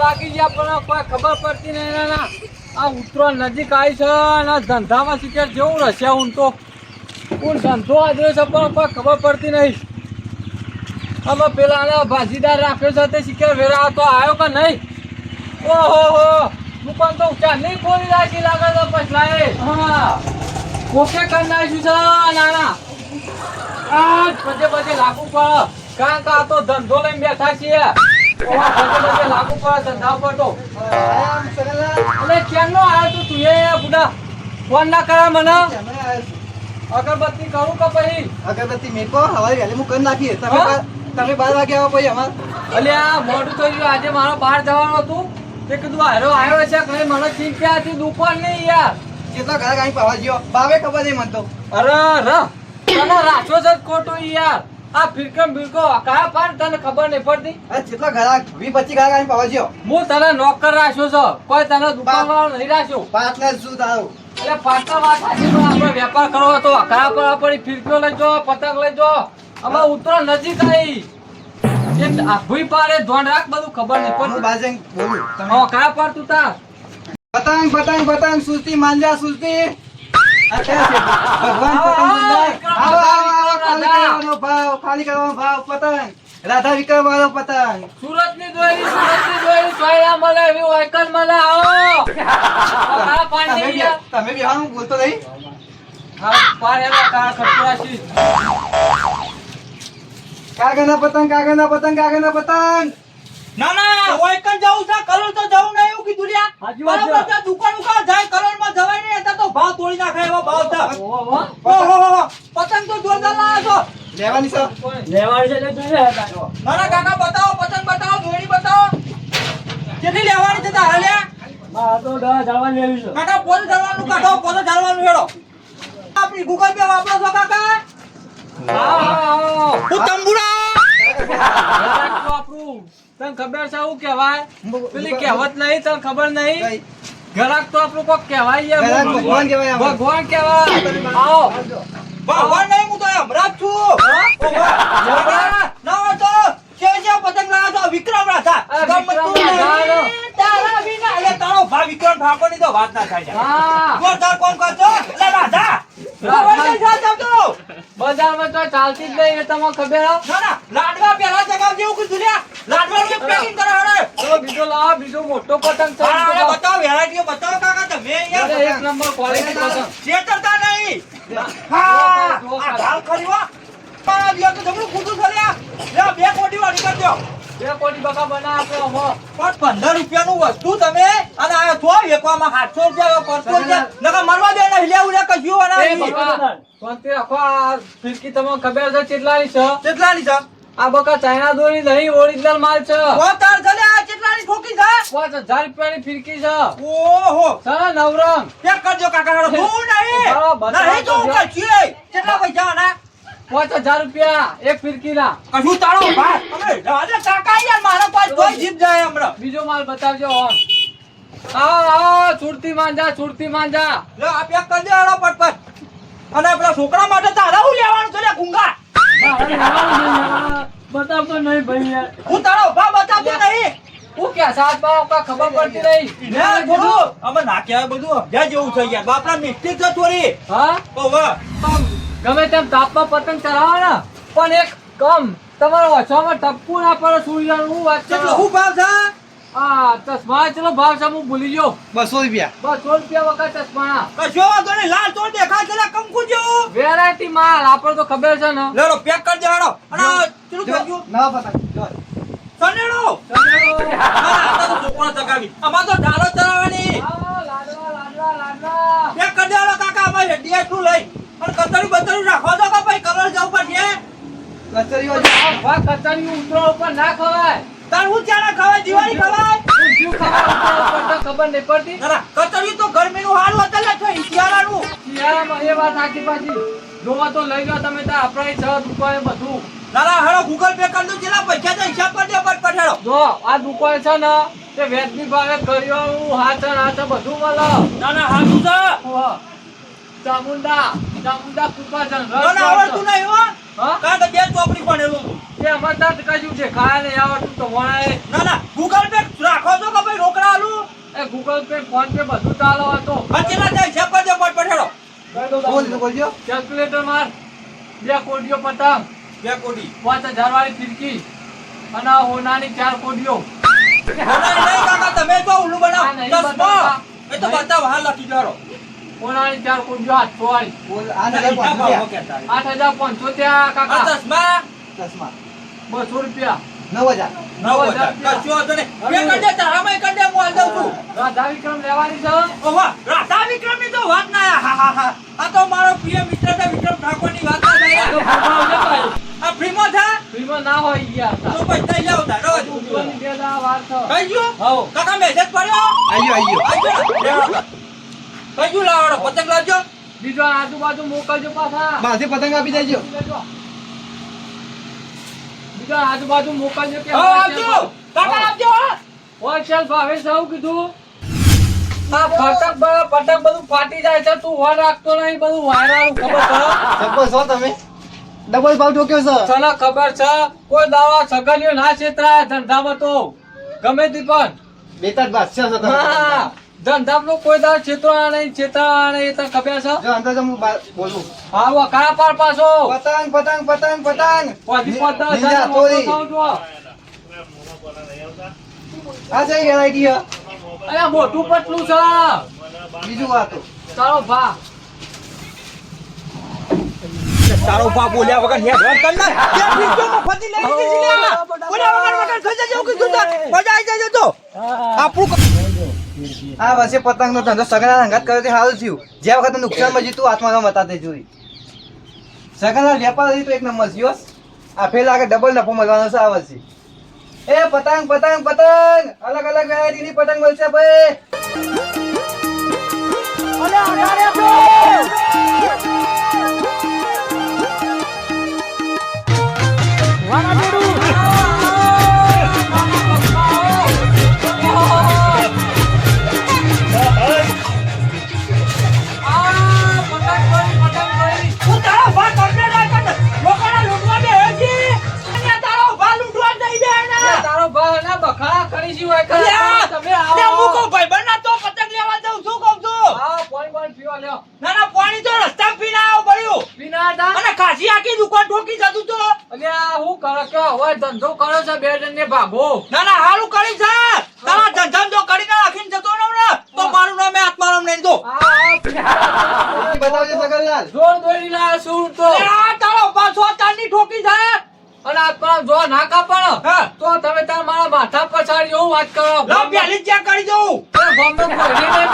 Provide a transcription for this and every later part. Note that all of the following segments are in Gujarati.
વાગી ગયા પણ કોઈ ખબર પડતી નહીં. આ ઉતરો નજીક આવી છે અને ધંધામાં શીખે જેવું રહેશે હું તો. હું ધંધો આદર્યો છે પણ કોઈ ખબર પડતી નહીં. અમે પેલા ભાજીદાર રાખ્યો છે, તે શીખે વેરા તો આવ્યો કે નહીં? ઓહો હો દુકાન તો ચાંદની ખોલી રાખી લાગે તો પછલાએ. હા. કોકે કરી નાખ્યું છે નાના. આ બધે બધે લાગુ પડે. કારણ કે આ તો ધંધો લઈને બેઠા છીએ. લાગુ પડે ધંધા પર તો. એટલે આવ્યો તું તું એ બુડા? ફોન ના કરે મને. અગરબત્તી કરું કે પછી? અગરબત્તી મેકો હવારી વહેલી હું કરી નાખીએ. તમે બાર- તમે બાર વાગે આવો પછી અમાર. અલ્યા મોઢું થઈ ગયું આજે મારો બહાર જવાનું હતું. તે કીધું હારો આવ્યો છે કે નહીં મને ચિંતા હતી દુકાન નહીં યાર? કેટલા ઘર અહીં પાવા જ્યો બાવે ખબર નહીં મને તો. અરે ર તને જ ખોટું યાર. આ ફિરકમ ફિરકો કયા પાર તને ખબર નહીં પડતી? અરે કેટલા ઘર વી પચી ઘર પાવા જ્યો હું તને નોકર રાખ્યો છો. કોઈ તને દુકાન વાળો નહીં રાખ્યો. પાંચ શું તારું? એટલે પાટલા વાત સાચી પણ આપણે વેપાર કરવો હતો કયા પર આપણી ફિરકીઓ લઈ જો પતંગ લઈ જો અમે ઉતરો નજીક આવી એક પાડે ધોન રાખ બધું ખબર નહીં પડતું બાજે બોલું તમે. કયા પર તું તાર? પતંગ પતંગ પતંગ સુસ્તી માંજા પતંગ રાધા. વિક્રમ વાળો પતંગ. સુરતની દોરી સુરતની દોરી સોયરા મળે એવી વાયકલ મળે આવો. તમે નહીં બી- યાર? તમે બી હા હું બોલતો નહીં. હા પાડ એવા કયા ખર્ચવાશી કાગળના પતંગ કાગળના પતંગ કાગળના પતંગ. ના ના ઓયકન જવું છે કરોડ તો જવું નહીં એવું કીધું લ્યા. છે. બરાબર છે દુકાન ઉકાળ જાય કરોડમાં જવાય નહીં અત્યારે તો ભાવ તોડી નાખે એવો ભાવ છે. ઓહો. પતંગ તો જોરદાર લાવ્યો છો. લેવાની છે. ના ના કાકા બતાવો પતંગ બતાવો દોરી બતાવો. કેટલી લેવાની છે તારે છે. કાકા પોતે જવાનું કાઢો પોતે જાળવાનું વેડો આપણી ગૂગલ પે વાપરો છો કાકા. હું તંબુરા જરાક તો આપણું તને ખબર છે શું કહેવાય? પેલી કહેવત નહીં તને ખબર નહીં? ઘરાક તો આપણું કોક કહેવાય ભગવાન કહેવાય ભગવાન કહેવાય. આવો. ભગવાન નહીં હું તો હમણાં જ છું. ના ના હોય તો કે જે પતંગ લાવ્યો છો? વિક્રમ રાધા આ ગમતું વિક્રમ રાધા. નહીં. તારા વિના. એટલે તારો ભા વિક્રમ ઠાકોરની તો વાત ના થાય. જોરદાર કોમ કરજો એટલે રાધા બજારમાં તો ચાલતી જ નહીં એ તમને ખબર ના ના લાડવા પેલા જગાવ જેવું કીધું લ્યા. લાડવાનું એક પેકિંગ કરો હડે ચલો બીજો લાવો બીજો મોટો પતંગ છે અરે બતાવો વેરાયટીઓ બતાવો કાકા તમે યાર એક નંબર ક્વોલિટી પતંગ. છેતરતા નહીં. હા આ ગાલ ખરી હો. દિયો તો જબરું કૂદું છે લ્યા. લ્યા બે કોટી વાળી કરજો બે કોટી બકા બના આપે અમો પણ પંદર રૂપિયાનું વસ્તુ તમે અને આ છો વેકવામાં સાતસો રૂપિયા પાંચસો રૂપિયા. નકર મરવા દે ને કશું એ શાંતિ રાખો આ ફિરકી તમને ખબર છે કેટલાની છે? કેટલાની છે? આ બકા ચાઇના દોરી નહીં ઓરિજિનલ માલ છે. ઓ તાર જલે આ કેટલાની ઠોકી છે? પાંચ હજાર રૂપિયાની ફિરકી છે. ઓહો. સર નવરંગ. ચેક કરજો કાકા હું નહીં. તો. કેટલા પૈસા ના પાંચ હજાર રૂપિયા એક ફિરકીના. કશું તારો ભાઈ? કાકા યાર મારા પાસે જીપ જાય હમણાં. બીજો માલ બતાવજો ઓન. આવો આવો માંજા છુરતી માંજા. લે આ પેક કરી દે પટપટ અને આપણા છોકરા માટે તારા હું લેવાનું છે લે ગુંગા બતાવતો નહીં ભાઈ યાર. હું તારો ભા બતાવતો નહીં. હું કે સાત બાપ કા ખબર પડતી નહીં? લે થોડું. અમે ના કહેવાય બધું અભ્યાસ જેવું છે યાર બાપરા મિસ્ટેક છે થોડી. હા? ઓ પણ ગમે તેમ તાપમાં પતંગ ચલાવો ને પણ એક કમ તમારો વચવામાં ટપકું ના પડે સૂર્યનું હું વાત હું ભાવ છે? હા ચશ્મા ચલો ભાવ હું ભૂલી ગયો. બસો રૂપિયા. બસો રૂપિયા વખત ચશ્માના. કશો વાંધો નહીં લાલ તો છે કંકુ જેવું વેરાયટી માલ આપણે તો ખબર છે ને. લેડો પેક કરી દે હાલો. અને ચલું થઈ ગયું નવા પતંગ જો. સનેડો ના, ના, આ તો છોકરો ચગાવી. અમાર તો ડાળો ચલાવવાની. લાડવા, લાડવા, લાડવા. પેક કરી દે હાલો કાકા અમારે હેડિયા એટલું લઈ? પણ કતરી બતરી કે ભાઈ કલર જવું પડશે કચરી ઉતરો ઉપર ના ખવાય. તાર હું ચાના ખવાય દિવાળી ખવાય? ઊંધિયું ખવાય ઉતરો ઉપર તો ખબર નહીં પડતી. ના ના કચરી તો ગરમીનું હારું અત્યારે છે શિયાળાનું. શિયાળામાં એ વાત સાચી પાછી જોવા તો લઈ લો તમે ત્યાં આપણા છ દુકાને બધું. ના ના ગૂગલ પે કરી દઉં પૈસા છે હિસાબ કરી દે પઠેડો જો આ દુકાન છે ને તે વેચની ભાવે કર્યો હાથ હાથ બધું મળે. ના ના છે. વાહ. ચામુંડા ચામુંડા કૃપા ના ના આવડતું નહીં હો. કે બે ચોપડી ભણેલું છું તે અમારે ત્યાં કશું દેખાય નહીં આવડતું તો વણાય. ના ના ગૂગલ પે રાખો છો કે ભાઈ રોકડા આલું? એ ગૂગલ પે ફોન પે બધું ચાલો હતો હા જેટલા છે હિસાબ કરી દે બટ પઠેડો બોલજો બોલજો? કેલ્ક્યુલેટર માર. બે કોડીઓ પતંગ બે કોડી. પાંચ હજાર વાળી ફિરકી અને હોનાની ચાર કોડીઓ. નહીં કાકા તમે તો ઉલ્લુ બનાવો. નહીં ચશ્મા એ તો બતાવ હા લખી દેડો ચાર ના. આઠ હજાર પાંચસો ત્યાં કાકા. ચશ્મા ચશ્મા બસો રૂપિયા. નવ હજાર. નવ હજાર. રાધા વિક્રમ લેવાની છે તો વાત ના હા હા હા. આ તો મારો પ્રિય મિત્ર છે વિક્રમ ઠાકોરની વાત ના થાય. તો ફોટો આવજે ભાઈ. આ ફ્રીમાં છે? ફ્રીમાં ના હોય ગયા તો પૈસા લઈ આવતા રોજ. બે વાર છે. ગયો? કાકા મેસેજ પડ્યો? આયો આયો આજો ને. કઈ ગયું લાવડો પતંગ લાવજો. બીજો આજુબાજુ મોકલજો પાછા. માથે પતંગ આપી દેજો. બીજો આજુબાજુ મોકલજો કે હા આવજો. કાકા આવજો. હોલસેલ ભાવે સૌ કીધું. આ ફટક પટક બધું ફાટી જાય છે તું વર રાખતો નહીં બધું ખબર છો? તમે? ડબલ ભાવ ઠોક્યો છે. તને ખબર છે? કોઈ દાવા સગલીઓ ના છેતરાય ધંધામાં તો. ગમે તે પણ. બેતાજ બાદશાહ છો તમે હા ધંધામાં કોઈ દાળ છેતરા નહીં છેતરા નહીં તને ખબર છે? જો અંદર હું બોલું. હા વખાણા પાર પાછો? પતંગ પતંગ પતંગ પતંગ. પછી પતંગ અરે મોટું પટલું છે. બીજું વાત. તારો ભા. તારો બાપ બોલ્યા વગર હેડવાન કર ના બે ફીજો મફતી લઈ લીધી છે લ્યા. બોલ્યા વગર વગર થઈ જજો કીધું છે. મજા આવી જાય તો. આપણું આ વર્ષે પતંગ નો ધંધો સગના હંગાત કર્યો તે સારું થયું. જે વખત નુકસાનમાં જીતું, આત્માનો બતાતે જોઈ. સગના વેપાર તો એક નંબર થયો આ ફેલ આગળ ડબલ નફો મળવાનો છે આ વર્ષે. એ પતંગ પતંગ પતંગ! અલગ અલગ વેરાયટીની પતંગ મળશે ભાઈ. હું ભાગો. ના ના હારું કરી છે તારા ધંધામ જો કરીને રાખીને જતો રહું ને તો મારું નામ આત્મારામ નહીં દો બતાવજે આવો. જોર દોરી લાયા શું તો? આ તારો પાછો તારની ઠોકી છે. અને આત્મા જો ના કાપણ હા. તો તમે તાર મારા માથા પછાડી એવું વાત કરો. લો પહેલી જ કરી દઉં. એ બોમ્બે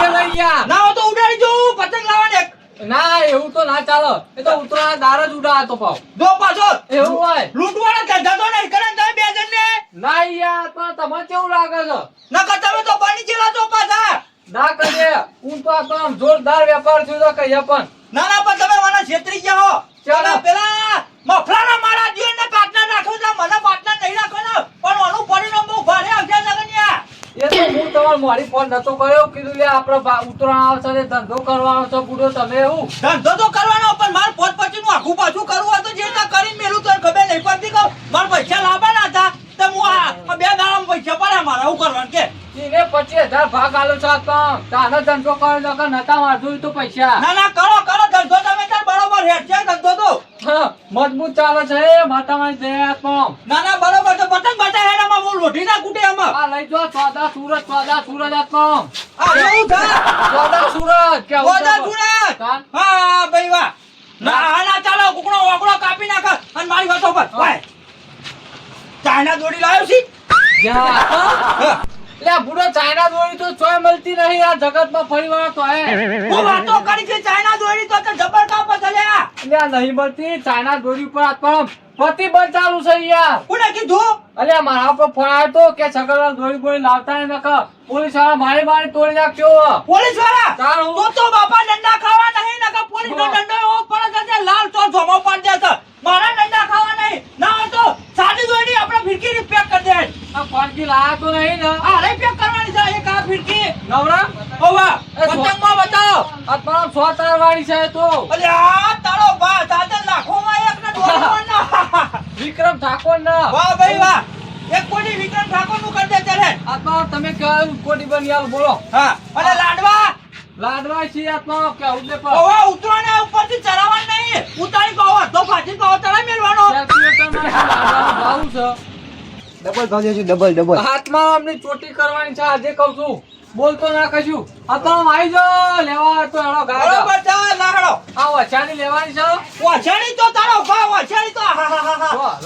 કે લઈ ગયા. ના હોય તો ઉડાડી દઉં. પતંગ લાવવાને ના એવું તો ના ચાલે. એ તો ઉતરાના દાર જ ઉડાતો પાવ. જો પાછો. એવું હોય. લૂંટવાના ધંધા તો નહીં કરે તમે બે જણને? ના યાર પણ તમને કેવું લાગે છે? નકર તમે તો પાણી ગયેલા છો પાછા. ના કરે હું તો આ તો જોરદાર વેપાર થયો તો કહીએ પણ. ના ના પણ તમે મને છેતરી ગયા હો. ચાલો. ચાલો પેલા મફલાના મારા જીવન ને પાટના નાખો છો મને પાટના નહીં નાખો ને પણ આનું પરિણામ બહુ ભારે આવશે સગનિયા એ તો હું તમારે મારી ફોન નતો કર્યો કીધું લે આપણે ઉત્તરાયણ આવશે ને ધંધો કરવાનો છે બુડો તમે એવું. ધંધો તો કરવાનો પણ મારે પોત પછી નું આખું પાછું કરવું હોય તો જે રીતના કરીને મેલું તો ખબર નહીં પડતી કહું મારે પૈસા લાવવાના હતા તો હું આ આ બે દાડામાં પૈસા પડ્યા મારા હું કરવાનું કે. એને પચીસ હજાર ભાગ આલો છો આ કામ ધંધો કર્યો તો કે નતા મારતું તો પૈસા. ના ના કરો કરો ધંધો તમે તાર બરોબર હેડ છે ધંધો તો. હા, મજબૂત ચાલે છે એ માતામાં દયા ના ના બરોબર તો પતંગ બતા હેડામાં લોઢી ના કૂટે આમાં? આ લઈ જો ચોદા સુરત ચોદા સુરત આપમ આ એવું થા ચોદા સુરત કે ઓજા સુરત? હા? ભાઈ વાહ. ના આના ચાલો કુકડો વાકડો કાપી નાખ અને મારી વાતો પર. વાય. ચાઇના દોડી લાવ્યો છી? જા લે બુડો ચાઇના દોરી તો ચોય મળતી નહીં આ જગતમાં ફરી વાર તો હે. હું વાતો કરી છે ચાઇના દોડી તો તે જબર કાપ લે આ નહીં મળતી ચાઇના દોરી ઉપર આપમ બંધ ચાલુ છે યાર. કોને કીધું? અલ્યા મારા પર ફોન આવ્યો તો કે સગળવા દોરી ગોળી લાવતા ને નખ પોલીસવાળા મારી મારી તોડી નાખ્યો પોલીસવાળા તાર. તો તો બાપા દંડા ખાવા નહીં નખ પોલીસ નો દંડો એવો પડે છે લાલ ચોર ધોમો પાડી છે. મારા ડંડા ખાવા નહીં. ના હોય તો સાદી દોડી આપણે ફિરકી પેક કરી દે. આ ફરકી લાયા તો નહીં ને. આ રે પેક કરવાની છે એક આ ફિરકી. નવરા? ઓવા પતંગમાં બતાવો. આ તમારો સો તાર વાળી છે તો. અલે આ તારો બા તાતે લાખોમાં એક ને દોડમાં ના વિક્રમ ઠાકોર ના વાહ ભાઈ વાહ. એક કોટી વિક્રમ ઠાકોરનું કરજે ચાલે આત્મા તમે કયું કોટી બની આવ બોલો. હા. અને લાડવા? લાડવા છીએ આત્મા કે દે પર ઓવા ઉતરવાને ઉપરથી ચલાવવાનું નહીં. ઉતારી કહો તો ફાટી કહો ચલાવી મેળવાનો. કેલ્ક્યુલેટરમાં છે. ડબલ ભાવ દેજો ડબલ ડબલ. હાથમાં અમને ચોટી કરવાની છે આજે કહું છું. બોલતો ના કશું. આ તો આમ આવી જાઓ લેવા તો હેડો ગાડો બરોબર છે લાડો આ વચાની લેવાની છે વાછાડી તો તારો ભા વાછાડી તો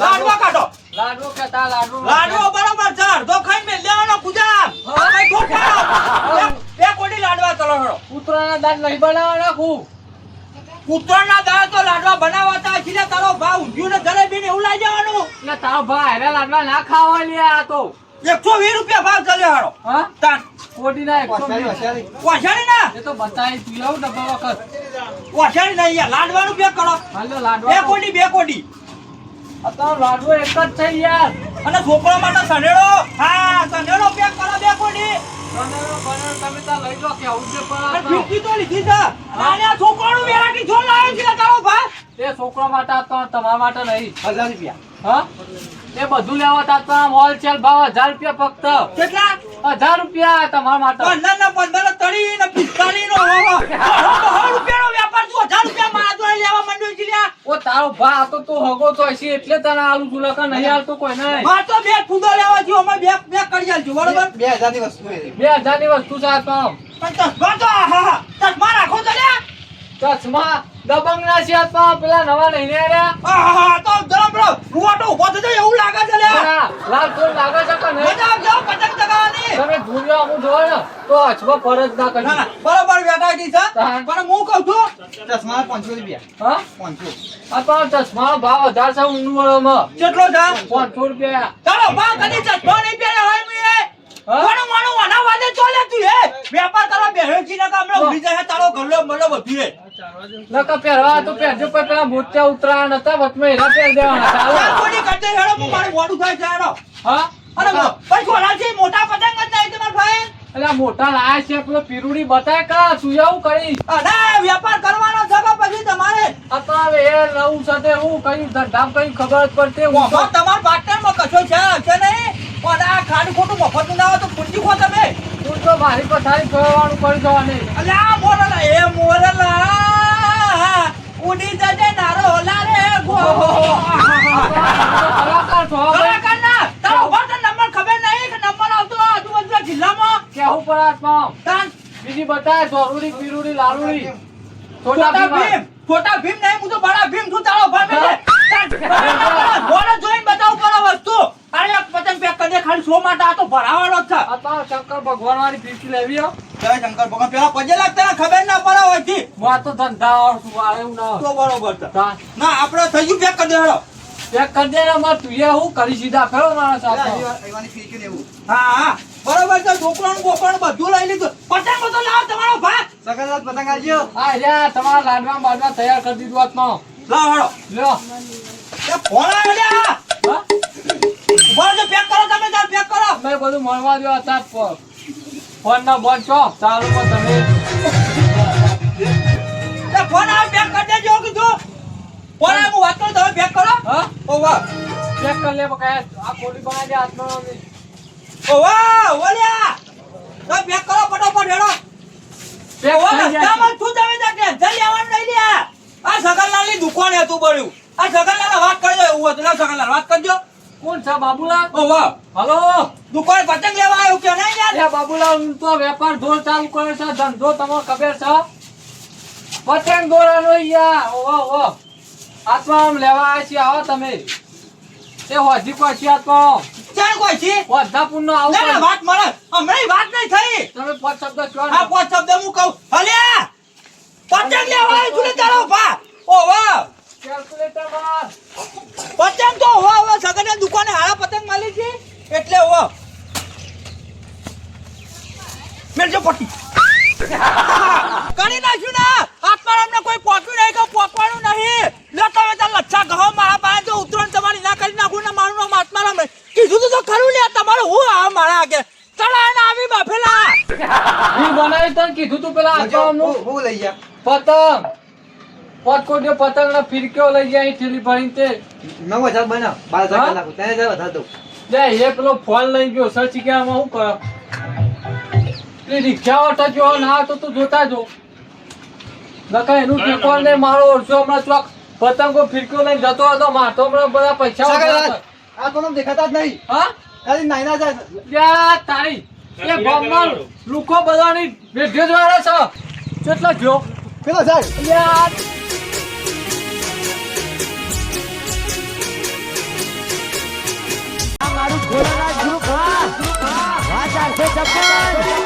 લાડવા. કાઢો. લાડવો કેતા લાડવો લાડવો બરોબર છે. અડધો ખાઈ મે લેવાનો પૂજા હા. ખોટા બે- કોડી લાડવા ચલો હેડો કૂતરાના દાંત નહીં બનાવવાના નાખું. કૂતરાના દાંત તો લાડવા બનાવતા છીએ તારો ભા ઊંધિયું ને જલેબી ને એવું લાઈ જવાનું. એટલે તારો ભાઈ હેરા લાડવા ના ખાવા લ્યા આ તો. એકસો વીસ રૂપિયા ભાવ ચાલ્યો હારો. હા? તાન. કોટી ના એકસો ના? એ તો બતાવી તું આવું ડબ્બા વખત. વાછાડી ના યાર લાડવાનું રૂપિયા કરો. હાલો બે લાડવા કોટી બે કોટી અત્યારે લાડવો એક જ છે યાર. અને છોકરા માટે સનેડો હા સનેડો પેક કરો બે કોટી બનેલો તમે લઈ લો કે આવું છે પણ અને તો. લીધી છે. અને આ છોકરાનું વેરાટી છો લાવ્યો છે તારો ભાઈ. એ છોકરા માટે તમારા માટે નહીં. હજાર રૂપિયા. હા? એ બધું લેવા તા હોલસેલ ભાવ હજાર રૂપિયા ફક્ત. કેટલા? હજાર રૂપિયા તમારા માટે. પંદર ને પંદર ને તળી ને પિસ્તાળી નો રૂપિયાનો વેપાર તું હજાર રૂપિયા મારા જોડે લેવા માંડ્યો છે ઓ તારો ભા તો તું હગો તો હશે એટલે તને આલુ છું નહીં આલતો કોઈ નહીં. માર તો બે ફૂદો લેવા છું અમે બે બે કરી આલજો બરોબર? બે હજારની વસ્તુ છે બે હજારની વસ્તુ છે આ તો. આમ. પણ તો હા હા ચશ્મા રાખો તો લ્યા. ચશ્મા? દબંગ ના શેર પા પેલા નવા નહીં ને રહ્યા હા હા તો જરા બરો રૂવાટો ઊભો થજો એવું લાગે છે લે લાલ કોણ લાગે છે કે નહીં? મજા આવજો પતંગ ચગાવાની તમે ભૂલ્યો હું જો ને તો હચમાં ફરજ ના બરાબર કરી બરોબર વેટાઈ છે. પણ હું કહું છું ચશ્મા પાંચસો રૂપિયા. હા? પાંચસો. આ તો ચશ્મા ભાવ હજાર છે ઊંડું કેટલો છે? પાંચસો રૂપિયા. ચાલો બા કદી ચશ્મા નહીં પહેર્યા હોય હા? કોણ માણો વાના વાદે ચોલે તું હે વેપાર કરવા બેહ્યો છી ને કામનો ઊભી જાય તારો ગલ્લો મતલબ બધું હે નકા પહેરવા તો પહેરજો પણ પેલા મોતિયા ઉતરાયણ હતા વચમાં એના પહેર દેવાના ચાલો કોડી કરજે હેડો હું મારું મોડું થાય છે હેડો હા? અરે ભાઈ ગોળા છે મોટા પતંગ જ નહીં તમાર ભાઈ એટલે મોટા લાયા છે પેલો પીરુડી બતાય કા? તું એવું કરી અરે વેપાર કરવાનો છે પછી તમારે અત્યારે એ નવું સાથે હું કઈ ધંધામ કઈ ખબર જ પડતી હું તમાર પાર્ટનરમાં કશો છે છે નહીં? પણ આ ખાડું ખોટું મફતનું ના હોય તો પૂંજી ખો તમે. તું તો મારી પથારી કરવાનું કરી જવાની. અલ્યા એ મોરલા ઉડી જજે ગો. કલાકાર ના તારો ઊભા નંબર ખબર નહીં કે નંબર આવતો આજુબાજુના જિલ્લામાં? કેવું પડે આત્મા તાન. બીજી બતાય જરૂરી પીરુડી લાલુડી છોટા ભીમ ભીમ. છોટા ભીમ નહીં હું તો બડા ભીમ છું તારો ભાઈ બોલે જોઈને બતાવું કરો વસ્તુ. અરે એક પતંગ પેક કરી દે ખાલી સો માટે આ તો ભરાવાનો છે. આ તો શંકર ભગવાન વાળી ફીરકી લેવી હો. જય શંકર ભગવાન. પેલા પજે લાગતા ખબર ના પડે હોય હું તો ધંધા વાળો આ એવું ના તો બરોબર ના આપણે થઈ ગયું પેક કરી દે હેડો કરી દે ને તું એ હું કરી સીધા ફેરો મારા સાથે. અહીંવાની ફીરકી ને એવું. હા હા. બરોબર છે છોકરાનું બોકરાનું બધું લઈ લીધું. પતંગ બધો લાવો તમારો પતંગ આવજો આ રહ્યા તમારા લાડવા બાડવા તૈયાર કરી દીધું આત્મા લાવો હેડો લ્યો. એ ફોન આવ્યો લ્યા. હા? પેક કરો તમે તાર પેક કરો. મેં બધું મળવા દો હતા ફોન ના બોન છો? ચાલુ પણ તમે. ફોન આવે બેક કરી દેજો કીધું. ફોન હું વાત કરું તમે બેક કરો. હા? ઓ વાહ. ચેક કરી લે બકા આ કોડી બનાવી દે હાથમાં ઓ વાહ ઓલ્યા. તમે બેક કરો ફટાફટ હેડો. બે ઓ રસ્તામાં શું તમે ત્યાં ટેન્શન આવવાનું નહીં લ્યા આ સગનલાલની દુકાન હતું બળ્યું. આ સગનલાલ વાત કરજો એવું હતું. લા સગનલાલ વાત કરજો. કોણ છે બાબુલાલ? ઓ વાહ. હલો? દુકાન પતંગ લેવા આવ્યો કે નહીં યાર? એ બાબુલાલ હું તો વેપાર ધોર ચાલુ કરે છે ધંધો તમે ખબર છે? પતંગ દોરાનો યા વાહ ઓહો આત્મા આમ લેવા આવ્યા છીએ આવો તમે. એ હોજી પછી આત્મા ચાલ કોઈ છે. વધાપુર નો ના ના વાત મળે. હમણાં વાત નહીં થઈ. તમે પાંચ શબ્દ કહો હા. પાંચ શબ્દ હું કહું. હલે! પતંગ લેવા આવ્યો તું તારો ભા ઓ વાહ. કેલ્ક્યુલેટર માર પતંગ તો હોવા હોવા સગન દુકાને હારા પતંગ મળી છે. એટલે હો. મેલજો પટી. કરી નાખ્યું ને. આત્મારામને કોઈ પોક્યું નહીં કે પોકવાનું નહીં. લે તમે તાર લચ્છા ગહો મારા તમારી ના કરી નાખું ને મારું નામ આત્મા રામ કીધું તું તો ખરું લે તમારું હું આ મારા આગે? ચડાય ને આવી બાફેલા. ઈ બનાવી તને કીધું તું પેલા જો, હું લઈ જા. પતંગ. પતકોટીઓ પતંગ ને ફિરકીઓ લઈ જાય થેલી ભરીને તે નવ હજાર બનાવ. બાર હજાર નાખું ત્રણ હજાર વધાર દઉં. લે એ પેલો ફોન લઈ ગયો. સર્ચ આમાં શું કરો? પેલી રિક્ષા વાળા જો ના તો તું જોતા જો નકા એનું ટેકો ને મારો ઓરસો હમણાં ચોક પતંગો ફિરકીઓ લઈને જતો હતો મારતો હમણાં બધા પૈસા આ કોનો દેખાતા જ નહીં. હા? ખાલી નાઈના જાય યા તારી. એ ગામમાં લુકો બધાની ભેગે જ વાળા છે. કેટલા જો પેલો જાય યાર સપન